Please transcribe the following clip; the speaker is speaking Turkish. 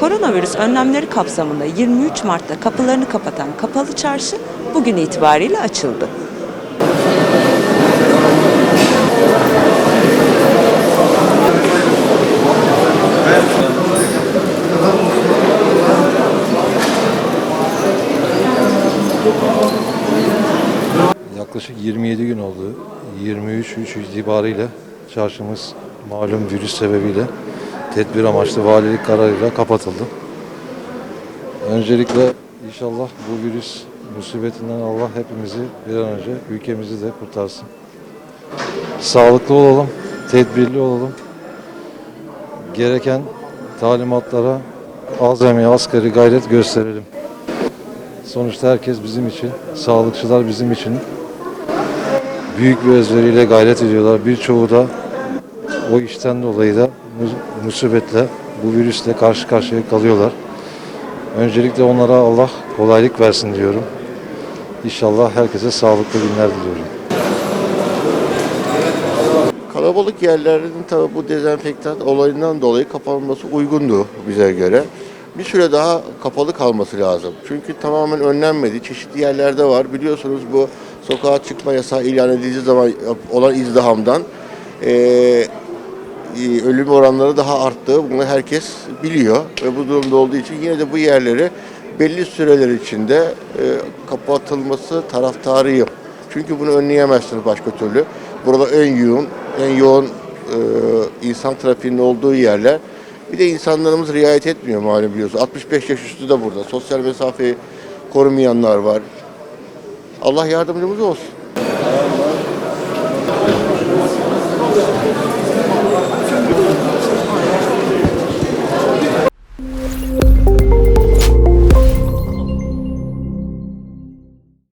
Koronavirüs önlemleri kapsamında 23 Mart'ta kapılarını kapatan kapalı çarşı bugün itibariyle açıldı. Yaklaşık 27 gün oldu. 23 3 itibariyle çarşımız malum virüs sebebiyle tedbir amaçlı valilik kararıyla kapatıldı. Öncelikle inşallah bu virüs musibetinden Allah hepimizi bir an önce ülkemizi de kurtarsın. Sağlıklı olalım, tedbirli olalım. Gereken talimatlara azami, asgari gayret gösterelim. Sonuçta herkes bizim için, sağlıkçılar bizim için büyük bir özveriyle gayret ediyorlar. Birçoğu da o işten dolayı da musibetle, bu virüsle karşı karşıya kalıyorlar. Öncelikle onlara Allah kolaylık versin diyorum. İnşallah herkese sağlıklı günler diliyorum. Kalabalık yerlerin tabi bu dezenfektan olayından dolayı kapanması uygundu bize göre. Bir süre daha kapalı kalması lazım. Çünkü tamamen önlenmedi. Çeşitli yerlerde var. Biliyorsunuz bu sokağa çıkma yasağı ilan edildiği zaman olan izdihamdan ölüm oranları daha arttı. Bunu herkes biliyor ve bu durumda olduğu için yine de bu yerleri belli süreler içinde e, kapatılması taraftarıyım. Çünkü bunu önleyemezsiniz başka türlü. Burada en yoğun, en yoğun e, insan trafiğinin olduğu yerler. Bir de insanlarımız riayet etmiyor malum biliyorsunuz. 65 yaş üstü de burada. Sosyal mesafeyi korumayanlar var. Allah yardımcımız olsun.